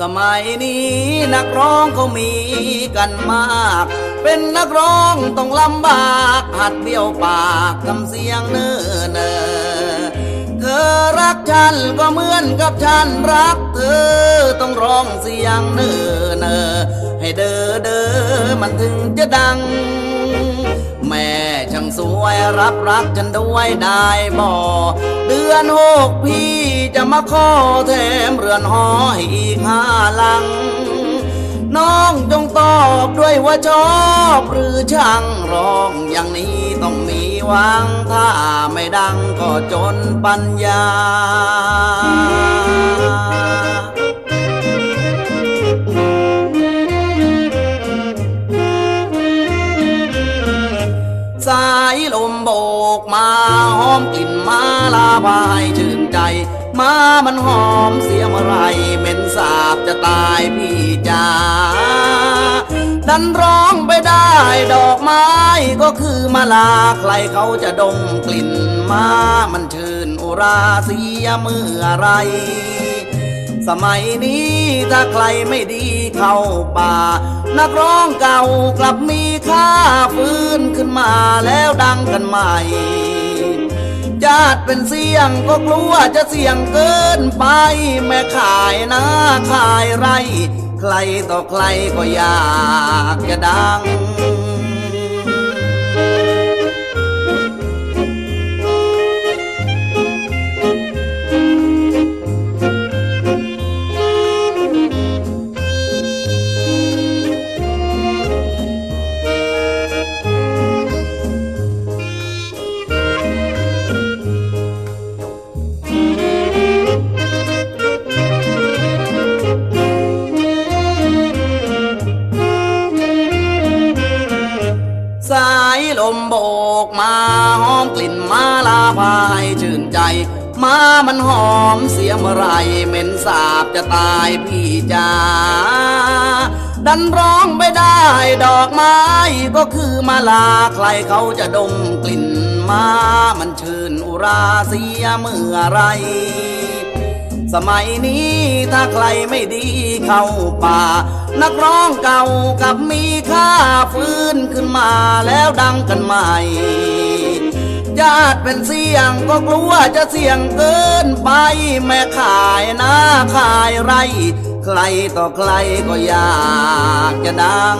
สมัยนี้นักร้องเขามีกันมาก เป็นนักร้องต้องลำบากหัดเบี้ยวปากทำเสียงเน้อเนอเธอรักฉันก็เหมือนกับฉันรักเธอต้องร้องเสียงเน้อเนอให้เด้อเด้อมันถึงจะดัง แม่ช่างสวยรับรักฉันด้วยได้บ่เดือนหกพี่จะมาขอแถมเรือนหอให้อีกห้าหลัง น้องจงตอบด้วยว่าชอบหรือช่างร้องอย่างนี้ต้องมีหวังถ้าไม่ดังก็จนปัญญา กมาหอมกลิ่นมาลาบายชื่นใจมามันหอมเสียเมื่อไรเหม็นสาบจะตายพี่จ๋าดันร้องไปได้ดอกไม้ก็คือมาลาใครเขาจะดมกลิ่นมามันชื่นอุราเสียเมื่อไร สมัยนี้ถ้าใครไม่ดีเข้าป่า นักร้องเก่ากลับมีค่าฟื้นขึ้นมาแล้วดังกันใหม่ ญาติเป็นเสียงก็กลัวจะเสี่ยงเกินไป แม่ขายนาขายไร ใครต่อใครก็อยากจะดัง ลมโบกมาหอมกลิ่นมาลาพายชื่นใจมามันหอมเสียเมื่อไรเหม็นสาบจะตายพี่จ๋าดันร้องไม่ได้ดอกไม้ก็คือมาลาใครเขาจะดมกลิ่นมามันชื่นอุราเสียเมื่อไร สมัยนี้ถ้าใครไม่ดีเข้าป่า นักร้องเก่ากับมีค่าฟื้นขึ้นมาแล้วดังกันใหม่ญาติเป็นเสียงก็กลัวจะเสี่ยงเกินไป แม่ขายนาขายไร ใครต่อใครก็อยากจะดัง